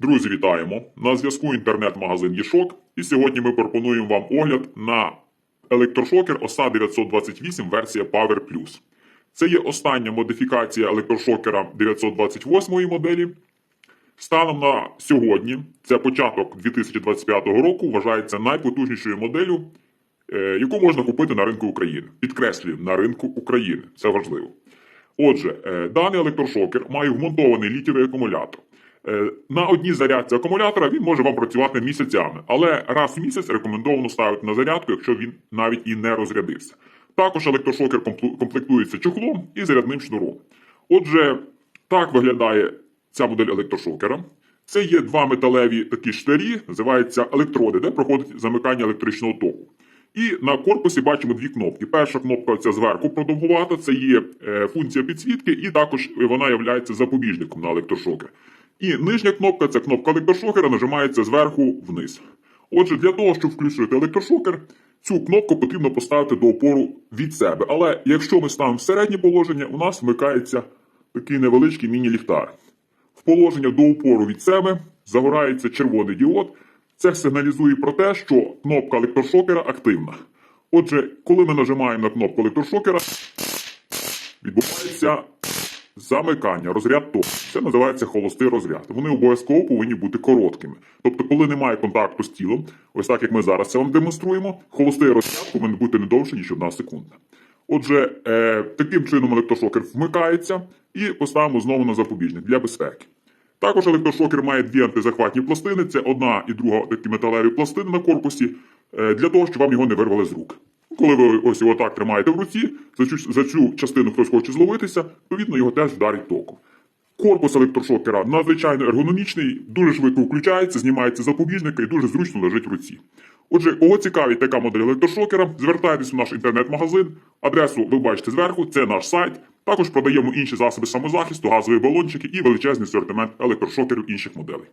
Друзі, вітаємо! На зв'язку інтернет-магазин Єшок. І сьогодні ми пропонуємо вам огляд на електрошокер OSA 928 версія Power. Це є остання модифікація електрошокера 928 моделі. Станом на сьогодні, це початок 2025 року, вважається найпотужнішою моделлю, е, яку можна купити на ринку України. Підкреслюю, на ринку України. Це важливо. Отже, е, даний електрошокер має вмонтований літієвий акумулятор. Е, На одній зарядці акумулятора він може вам працювати місяцями, але раз в місяць рекомендовано ставити на зарядку, якщо він навіть і не розрядився. Також електрошокер комплектується чохлом і зарядним шнуром. Отже, так виглядає ця модель електрошокера. Це є два металеві такі штирі, називаються електроди, де проходить замикання електричного току. І на корпусі бачимо дві кнопки. Перша кнопка ця зверху продовгувата, це є е, функція підсвітки, і також вона є запобіжником на електрошокер. І нижня кнопка це кнопка електрошокера, нажимається зверху вниз. Отже, для того, щоб включити електрошокер, цю кнопку потрібно поставити до опору від себе. Але якщо ми ставимо в середнє положення, у нас вмикається такий невеличкий міні-ліхтар. В положення до опору від себе загорається червоний діод. Це сигналізує про те, що кнопка електрошокера активна. Отже, коли ми нажимаємо на кнопку електрошокера, відбувається замикання, розряд току. Це називається холостий розряд. Вони обов'язково повинні бути короткими. Тобто, коли немає контакту з тілом, ось так як ми зараз це вам демонструємо, холостий розряд повинен бути не довше, ніж одна секунда. Отже, е, таким чином електрошокер вмикається і поставимо знову на запобіжник для безпеки. Також електрошокер має дві антизахватні пластини. Це одна і друга такі металеві пластини на корпусі, е, для того, щоб вам його не вирвали з рук. Коли ви ось його так тримаєте в руці, за цю, за цю частину хтось хоче зловитися, відповідно його теж вдарить током. Корпус електрошокера надзвичайно ергономічний, дуже швидко включається, знімається запобіжника і дуже зручно лежить в руці. Отже, кого цікавить така модель електрошокера, звертайтесь в наш інтернет-магазин. Адресу ви бачите зверху, це наш сайт. Також продаємо інші засоби самозахисту, газові балончики і величезний асортимент електрошокерів інших моделей.